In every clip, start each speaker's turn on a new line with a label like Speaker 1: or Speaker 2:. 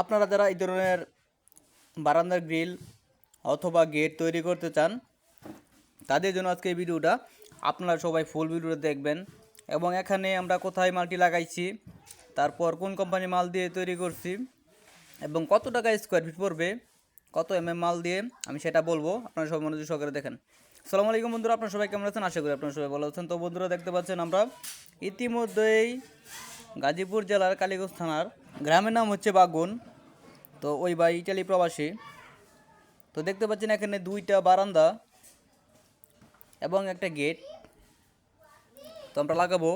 Speaker 1: আপনারা যারা এই ধরনের বারান্দার গ্রিল অথবা গেট তৈরি করতে চান, তাদের জন্য আজকে এই ভিডিওটা। আপনারা সবাই ফুল ভিডিওটা দেখবেন এবং এখানে আমরা কোথায় মালটি লাগাইছি, তারপর কোন কোম্পানি মাল দিয়ে তৈরি করছি এবং কত টাকা স্কোয়ার ফিট পড়বে, কত এম এম মাল দিয়ে, আমি সেটা বলব। আপনারা সবাই মনোযোগ সহকারে দেখেন। সালামু আলাইকুম বন্ধুরা, আপনারা সবাই কেমন আছেন? আশা করি আপনারা সবাই ভালো আছেন। তো বন্ধুরা, দেখতে পাচ্ছেন আমরা ইতিমধ্যেই গাজীপুর জেলার কালীগঞ্জ থানার গ্রামের নাম হচ্ছে বাগুন। তো ওই বা ইটালি প্রবাসী। তো দেখতে পাচ্ছেন এখানে দুইটা বারান্দা এবং একটা গেট। তো আমরা লাগাবো।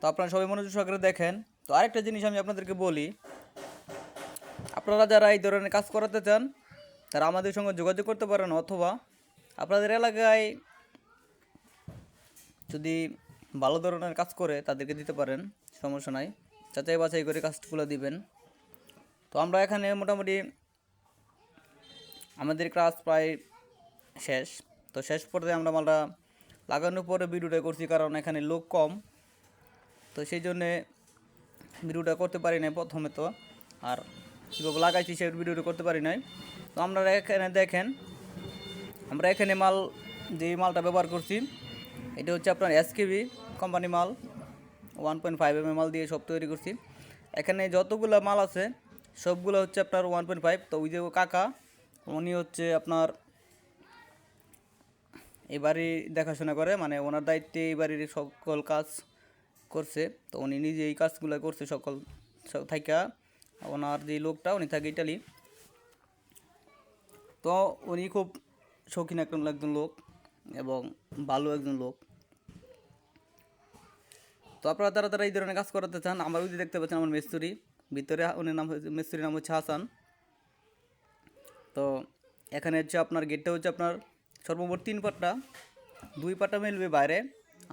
Speaker 1: তো আপনারা সবাই মনোযোগ সহকারে দেখেন। তো আরেকটা জিনিস আমি আপনাদেরকে বলি। আপনারা যারা এই ধরনের কাজ করাতে চান, তারা আমাদের সঙ্গে যোগাযোগ করতে পারেন অথবা আপনাদের এলাকায় যদি ভালো ধরনের কাজ করে তাদেরকে দিতে পারেন, সমস্যা নাই। যাচাই বাছাই করে কাজগুলো দিবেন। তো আমরা এখানে মোটামুটি আমাদের ক্লাস প্রায় শেষ। তো শেষ পর্যায়ে আমরা মালটা লাগানোর পরে ভিডিওটা করছি, কারণ এখানে লোক কম। তো সেই জন্যে ভিডিওটা করতে পারি নাই প্রথমে তো। আর কীভাবে লাগাইছি সেই ভিডিওটা করতে পারি নাই। তো আপনারা এখানে দেখেন, আমরা এখানে মাল, যে মালটা ব্যবহার করছি এটা হচ্ছে আপনার এসকেবি কোম্পানি মাল ওয়ান পয়েন্ট ফাইভ এম মাল দিয়ে সব তৈরি করছি। এখানে যতগুলো মাল আছে, সবগুলো হচ্ছে আপনার ওয়ান পয়েন্ট ফাইভ তো ওই যে কাকা, উনি হচ্ছে আপনার এই বাড়ি দেখাশোনা করে মানে ওনার দায়িত্বে এই বাড়ির সকল কাজ করছে। তো উনি নিজে এই কাজগুলো করছে সকল থাইকা। ওনার যে লোকটা, উনি থাকে ইটালি। তো উনি খুব শৌখিন একজন একজন লোক এবং ভালো একজন লোক। তো আপনারা তারা তারা এই ধরনের কাজ করাতে চান, আমার ওই দেখতে পাচ্ছেন আমার মিস্ত্রি। ভিতরে উনি নাম হচ্ছে, মিস্ত্রির নাম হচ্ছে হাসান। তো এখানে হচ্ছে আপনার গেটটা হচ্ছে আপনার সর্বমোট তিন পাটটা। দুই পাটা মিলবে বাইরে,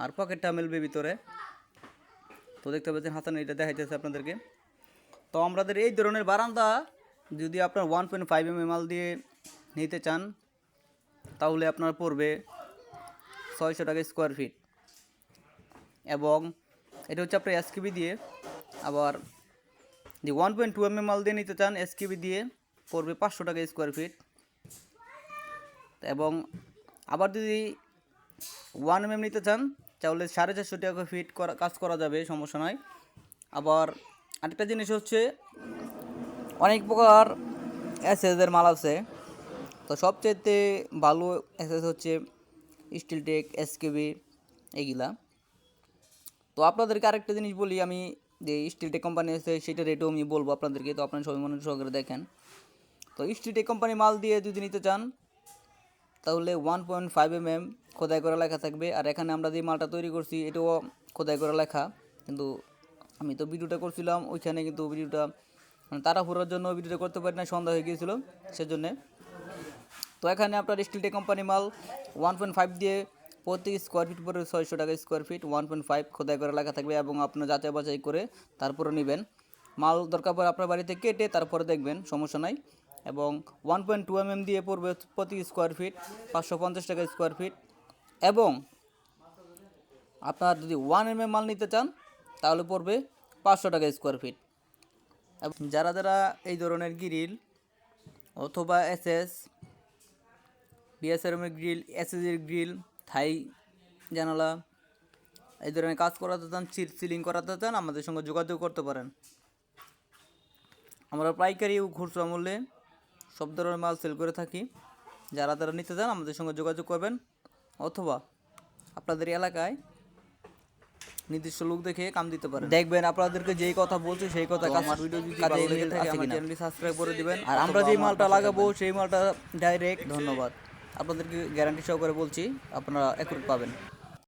Speaker 1: আর পকেটটা মিলবে ভিতরে। তো দেখতে পাচ্ছেন হাসান এটা দেখাইতেছে আপনাদেরকে। তো আমাদের এই ধরনের বারান্দা যদি আপনার one point five M L দিয়ে নিতে চান, তাহলে আপনার পড়বে ছয়শো টাকা স্কোয়ার ফিট এবং এটা হচ্ছে আপনার এসকিবি দিয়ে। আবার যে one point two M L দিয়ে নিতে চান এসকিবি দিয়ে পড়বে পাঁচশো টাকা স্কোয়ার ফিট এবং আবার যদি ওয়ান এম এম নিতে চান, তাহলে সাড়ে চারশো টাকা ফিট করা, কাজ করা যাবে, সমস্যা নয় আবার আরেকটা জিনিস হচ্ছে, অনেক প্রকার এসএসের মাল আছে। তো সবচেয়ে ভালো এসএস হচ্ছে স্টিল টেক এসকেবি এগুলা। তো আপনাদেরকে আরেকটা জিনিস বলি, আমি যে স্টিল টেক কোম্পানি আছে, সেটা রেটও আমি বলব আপনাদেরকে, তো আপনারা সবাই মনোযোগ সহকারে দেখেন। তো স্টিল টেক কোম্পানি মাল দিয়ে যদি নিতে চান, তাহলে one point five M M খোদাই করা লেখা থাকবে। আর এখানে আমরা যে মালটা তৈরি করছি, এটাও খোদাই করা লেখা। কিন্তু আমি তো ভিডিওটা করছিলাম, ওইখানে কিন্তু ভিডিওটা মানে তাড়াহুড়োর জন্য ভিডিওটা করতে পারি না সন্ধ্যা হয়ে গিয়েছিল, সেজন্যে। তো এখানে আপনার স্টিলটে কোম্পানি মাল ওয়ান পয়েন্ট ফাইভ দিয়ে প্রতি স্কোয়ার ফিট পরে ছয়শো টাকা square feet one point five খোদাই করে লেখা থাকবে এবং আপনার যাচাই বাছাই করে তারপরে নেবেন। মাল দরকার পরে আপনার বাড়িতে কেটে তারপরে দেখবেন, সমস্যা নাই। এবং ওয়ান পয়েন্ট টু এম দিয়ে পড়বে প্রতি স্কোয়ার ফিট পাঁচশো পঞ্চাশ টাকা স্কোয়ার ফিট এবং আপনার যদি ওয়ান এম এম মাল নিতে চান, তাহলে পড়বে পাঁচশো টাকা স্কোয়ার ফিট যারা যারা এই ধরনের গ্রিল অথবা এস এসএস বিএসআরএমের গ্রিল এসএসের গ্রিল থাই জানালা এই ধরনের কাজ করাতে চান সিলিং করাতে চান আমাদের সঙ্গে যোগাযোগ করতে পারেন। আমরা পাইকারি ও খুচরা মূল্যে সব ধরনের মাল সেল করে থাকি। যারা তারা নিতে চান আমাদের সঙ্গে যোগাযোগ করবেন। অথবা আপনাদের এলাকায় নির্দিষ্ট লোক দেখে কাম দিতে পারেন। দেখবেন আপনাদেরকে যেই কথা বলছে সেই কথা ভিডিও যদি কাজে লেগে থাকে আমার চ্যানেলটি সাবস্ক্রাইব করে দিবেন। আর আমরা যেই মালটা লাগাবো সেই মালটা ডাইরেক্ট ধন্যবাদ। আপনাদেরকে গ্যারান্টি সহকারে বলছি আপনারা অ্যাকুরেট পাবেন।